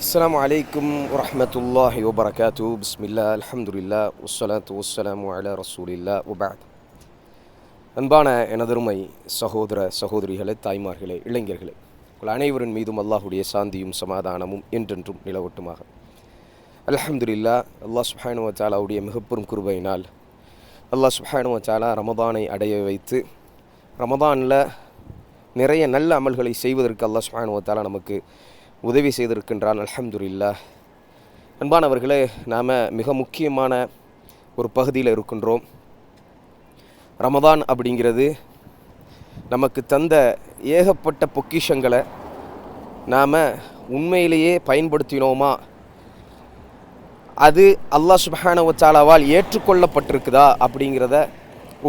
السلام عليكم ورحمة الله وبركاته بسم الله الحمد لله والصلاة والسلام على رسول الله وبعد அன்பான எனதருமை சகோதர சகோதரிகளே தாய்மார்களே இளைஞர்களே உங்கள் அனைவரின் மீதும் அல்லாஹுடைய சாந்தியும் சமாதானமும் என்றென்றும் நிலவட்டுமாக அல்ஹம்துலில்லா அல்லாஹ் சுப்ஹானு வச்சாலாவுடைய மிகப்பெரும் குருபையினால் அல்லாஹ் சுப்ஹானு வச்சாலா ரமதானை அடைய வைத்து ரமதானில் நிறைய நல்ல அமல்களை செய்வதற்கு அல்லாஹ் சுப்ஹானு வத்தாலா நமக்கு உதவி செய்திருக்கின்றான் அல்ஹம்துலில்லா அன்பானவர்களே நாம் மிக முக்கியமான ஒரு பகுதியில் இருக்கின்றோம். ரமதான் அப்படிங்கிறது நமக்கு தந்த ஏகப்பட்ட பொக்கிஷங்களை நாம் உண்மையிலேயே பயன்படுத்தினோமா? அது அல்லாஹ் சுபஹானவச்சாலாவால் ஏற்றுக்கொள்ளப்பட்டிருக்குதா அப்படிங்கிறத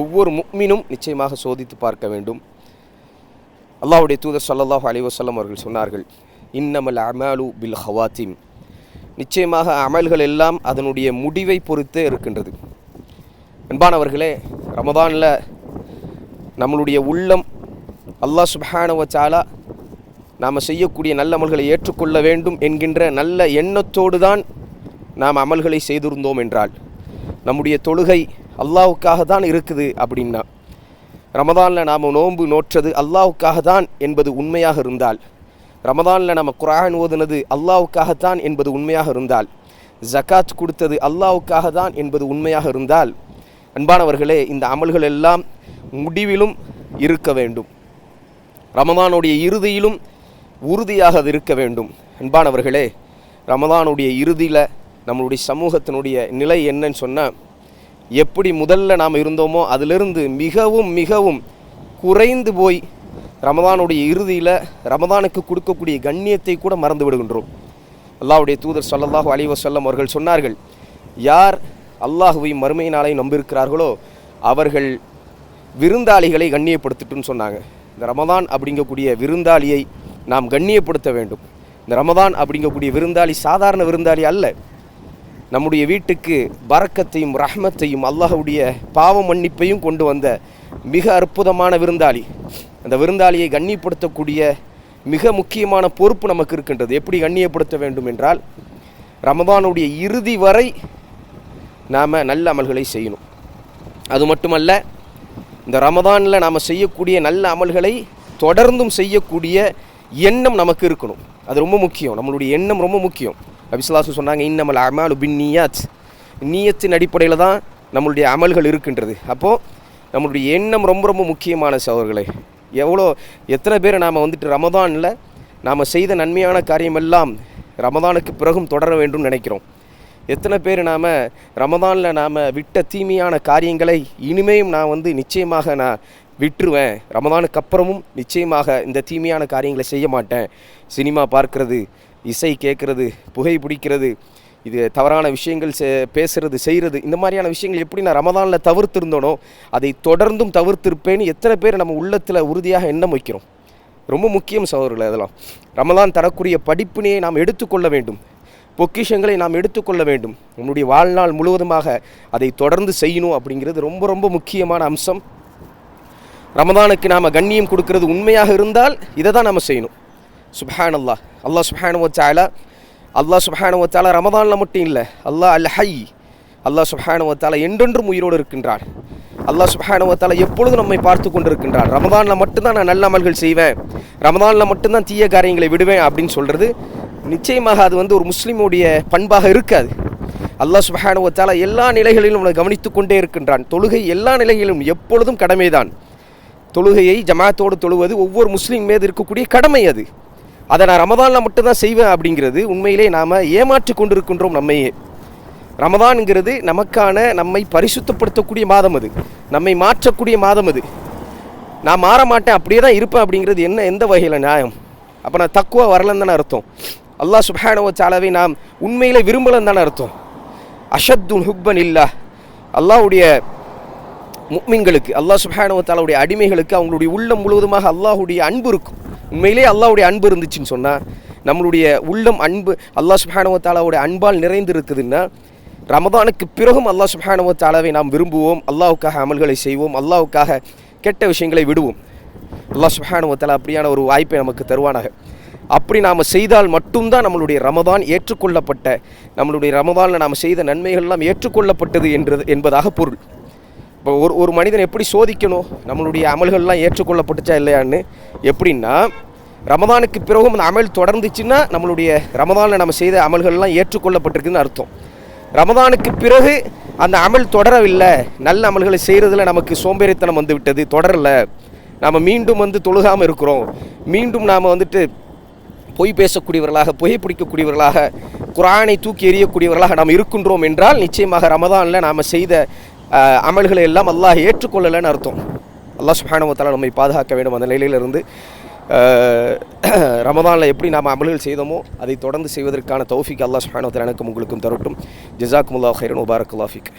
ஒவ்வொரு முக்மினும் நிச்சயமாக சோதித்து பார்க்க வேண்டும். அல்லாஹ்வுடைய தூதர் ஸல்லல்லாஹு அலி வசல்லம் அவர்கள் சொன்னார்கள் இன்னமல் அமாலு பில் ஹவாத்திம். நிச்சயமாக அமல்கள் எல்லாம் அதனுடைய முடிவை பொறுத்தே இருக்கின்றது. அன்பானவர்களே ரமதானில் நம்மளுடைய உள்ளம் அல்லாஹ் சுபஹானவச்சாலா நாம் செய்யக்கூடிய நல்ல அமல்களை ஏற்றுக்கொள்ள வேண்டும் என்கின்ற நல்ல எண்ணத்தோடு தான் நாம் அமல்களை செய்திருந்தோம் என்றால் நம்முடைய தொழுகை அல்லாவுக்காக தான் இருக்குது அப்படின்னா ரமதானில் நாம் நோன்பு நோற்றது அல்லாவுக்காக தான் என்பது உண்மையாக இருந்தால் ரமதானில் நம்ம குரான் ஓதுனது அல்லாவுக்காகத்தான் என்பது உண்மையாக இருந்தால் ஜகாத் கொடுத்தது அல்லாவுக்காக தான் என்பது உண்மையாக இருந்தால் அன்பானவர்களே இந்த அமல்கள் எல்லாம் முடிவிலும் இருக்க வேண்டும். ரமதானுடைய இறுதியிலும் உறுதியாக அது இருக்க வேண்டும். அன்பானவர்களே ரமதானுடைய இறுதியில் நம்மளுடைய சமூகத்தினுடைய நிலை என்னன்னு சொன்னால் எப்படி முதல்ல நாம் இருந்தோமோ அதிலிருந்து மிகவும் மிகவும் குறைந்து போய் ரமதானுடைய இறுதியில் ரமதானுக்கு கொடுக்கக்கூடிய கண்ணியத்தை கூட மறந்து விடுகின்றோம். அல்லாஹ்வுடைய தூதர் ஸல்லல்லாஹு அலைஹி வஸல்லம் அவர்கள் சொன்னார்கள் யார் அல்லாஹுவையும் மறுமை நாளையும் நம்பியிருக்கிறார்களோ அவர்கள் விருந்தாளிகளை கண்ணியப்படுத்திட்டுன்னு சொன்னாங்க. இந்த ரமதான் அப்படிங்கக்கூடிய விருந்தாளியை நாம் கண்ணியப்படுத்த வேண்டும். இந்த ரமதான் அப்படிங்கக்கூடிய விருந்தாளி சாதாரண விருந்தாளி அல்ல. நம்முடைய வீட்டுக்கு பறக்கத்தையும் ரஹ்மத்தையும் அல்லாஹ்வுடைய பாவ மன்னிப்பையும் கொண்டு வந்த மிக அற்புதமான விருந்தாளி. அந்த விருந்தாளியை கண்ணியப்படுத்தக்கூடிய மிக முக்கியமான பொறுப்பு நமக்கு இருக்கின்றது. எப்படி கண்ணியப்படுத்த வேண்டும் என்றால் ரமதானுடைய இறுதி வரை நாம் நல்ல அமல்களை செய்யணும். அது மட்டுமல்ல இந்த ரமதானில் நாம் செய்யக்கூடிய நல்ல அமல்களை தொடர்ந்தும் செய்யக்கூடிய எண்ணம் நமக்கு இருக்கணும். அது ரொம்ப முக்கியம். நம்மளுடைய எண்ணம் ரொம்ப முக்கியம். அபிஸ்லாசு சொன்னாங்க இன்னமல் அமாலு பின் நீயாத் நீயத்தின் அடிப்படையில் தான் நம்மளுடைய அமல்கள் இருக்கின்றது. அப்போது நம்மளுடைய எண்ணம் ரொம்ப ரொம்ப முக்கியமான சவர்களே எவ்வளோ எத்தனை பேர் நாம் வந்துட்டு ரமதானில் நாம் செய்த நன்மையான காரியமெல்லாம் ரமதானுக்கு பிறகும் தொடர வேண்டும் நினைக்கிறோம். எத்தனை பேர் நாம் ரமதானில் நாம் விட்ட தீமையான காரியங்களை இனிமேயும் நான் வந்து நிச்சயமாக நான் விட்டுருவேன். ரமதானுக்கு அப்புறமும் நிச்சயமாக இந்த தீமையான காரியங்களை செய்ய மாட்டேன். சினிமா பார்க்கறது இசை கேட்குறது புகை பிடிக்கிறது இது தவறான விஷயங்கள் செ பேசுறது செய்கிறது இந்த மாதிரியான விஷயங்கள் எப்படி நான் ரமதானில் தவிர்த்திருந்தோனோ அதை தொடர்ந்தும் தவிர்த்திருப்பேன்னு எத்தனை பேர் நம்ம உள்ளத்தில் உறுதியாக எண்ணம் வைக்கிறோம். ரொம்ப முக்கியம் சகோதரர்களே அதெல்லாம். ரமதான் தரக்கூடிய படிப்பினையை நாம் எடுத்துக்கொள்ள வேண்டும். பொக்கிஷங்களை நாம் எடுத்துக்கொள்ள வேண்டும். நம்முடைய வாழ்நாள் முழுவதுமாக அதை தொடர்ந்து செய்யணும் அப்படிங்கிறது ரொம்ப ரொம்ப முக்கியமான அம்சம். ரமதானுக்கு நாம் கண்ணியம் கொடுக்கறது உண்மையாக இருந்தால் இதை தான் நாம் செய்யணும். சுபஹான் அல்லா அல்லாஹ் சுபஹானு அல்லாஹ் சுபஹானு வச்சாலா ரமதானில் மட்டும் இல்லை அல்லாஹ் அல் ஹை அல்லாஹ் சுபஹானு வத்தாலா என்றென்றும் உயிரோடு இருக்கின்றார் அல்லாஹ் சுபஹானு வத்தாலா எப்பொழுதும் நம்மை பார்த்து கொண்டிருக்கின்றார் ரமதானில் மட்டும்தான் நான் நல்ல அமல்கள் செய்வேன். ரமதானில் மட்டும்தான் தீய காரியங்களை விடுவேன் அப்படின்னு சொல்கிறது நிச்சயமாக அது வந்து ஒரு முஸ்லீமுடைய பண்பாக இருக்காது. அல்லாஹ் சுபஹானு வத்தாலா எல்லா நிலைகளிலும் நம்மளை கவனித்து கொண்டே இருக்கின்றான். தொழுகை எல்லா நிலைகளிலும் எப்பொழுதும் கடமைதான். தொழுகையை ஜமாத்தோடு தொழுவது ஒவ்வொரு முஸ்லீம் மீது இருக்கக்கூடிய கடமை அது. அதை நான் ரமதானில் மட்டும்தான் செய்வேன் அப்படிங்கிறது உண்மையிலே நாம் ஏமாற்றி கொண்டிருக்கின்றோம் நம்மையே. ரமதான்ங்கிறது நமக்கான நம்மை பரிசுத்தப்படுத்தக்கூடிய மாதம் அது. நம்மை மாற்றக்கூடிய மாதம் அது. நான் மாற மாட்டேன் அப்படியே தான் இருப்பேன் அப்படிங்கிறது என்ன எந்த வகையில் நியாயம்? அப்போ நான் தக்குவா வரலன்னு தானே அர்த்தம். அல்லாஹ் சுபஹானவ சாலாவை நாம் உண்மையிலே விரும்பலன்னு தானே அர்த்தம். அஷத்துன் ஹுப்பன் இல்லா. அல்லாஹ்வுடைய முக்மின்களுக்கு அல்லாஹ் சுபஹானவ தாலாவுடைய அடிமைகளுக்கு அவங்களுடைய உள்ளம் முழுவதுமாக அல்லாஹுடைய அன்பு இருக்கும். உண்மையிலே அல்லாவுடைய அன்பு இருந்துச்சுன்னு சொன்னால் நம்மளுடைய உள்ளம் அன்பு அல்லாஹ் சுபானவத்தாலாவுடைய அன்பால் நிறைந்திருக்குதுன்னா ரமதானுக்கு பிறகும் அல்லாஹ் சுபானவத்தாலாவை நாம் விரும்புவோம் அல்லாவுக்காக அமல்களை செய்வோம் அல்லாவுக்காக கெட்ட விஷயங்களை விடுவோம். அல்லாஹ் சுபஹானவ அப்படியான ஒரு வாய்ப்பை நமக்கு தருவானாக. அப்படி நாம் செய்தால் மட்டும்தான் நம்மளுடைய ரமதான் ஏற்றுக்கொள்ளப்பட்ட நம்மளுடைய ரமதானில் நாம் செய்த நன்மைகள் எல்லாம் ஏற்றுக்கொள்ளப்பட்டது என்றது என்பதாக பொருள். இப்போ ஒரு ஒரு மனிதன் எப்படி சோதிக்கணும்? நம்மளுடைய அமல்கள்லாம் ஏற்றுக்கொள்ளப்பட்டுச்சா இல்லையான்னு? எப்படின்னா ரமதானுக்கு பிறகும் அந்த அமல் தொடர்ந்துச்சுன்னா நம்மளுடைய ரமதானில் நம்ம செய்த அமல்கள்லாம் ஏற்றுக்கொள்ளப்பட்டிருக்குன்னு அர்த்தம். ரமதானுக்கு பிறகு அந்த அமல் தொடரவில்லை. நல்ல அமல்களை செய்கிறதுல நமக்கு சோம்பேறித்தனம் வந்து விட்டது தொடரலை. நாம் மீண்டும் வந்து தொழுகாமல் இருக்கிறோம். மீண்டும் நாம் வந்துட்டு பொய் பேசக்கூடியவர்களாக பொய் பிடிக்கக்கூடியவர்களாக குரானை தூக்கி எறியக்கூடியவர்களாக நாம் இருக்கின்றோம் என்றால் நிச்சயமாக ரமதானில் நாம் செய்த அமல்களை எல்லாம் அல்லாஹ் ஏற்றுக்கொள்ளலைன்னு அர்த்தம். அல்லாஹ் சுப்ஹானஹு நம்மை பாதுகாக்க வேண்டும் அந்த நிலையிலிருந்து. ரமதானில் எப்படி நாம் அமல்கள் செய்தோமோ அதை தொடர்ந்து செய்வதற்கான தௌஃபிக் அல்லாஹ் சுப்ஹானஹு எனக்கும் உங்களுக்கும் தரட்டும். ஜஸாக்குமுல்லாஹ் ஹைரன் முபாரக் அல்லாஃபிக்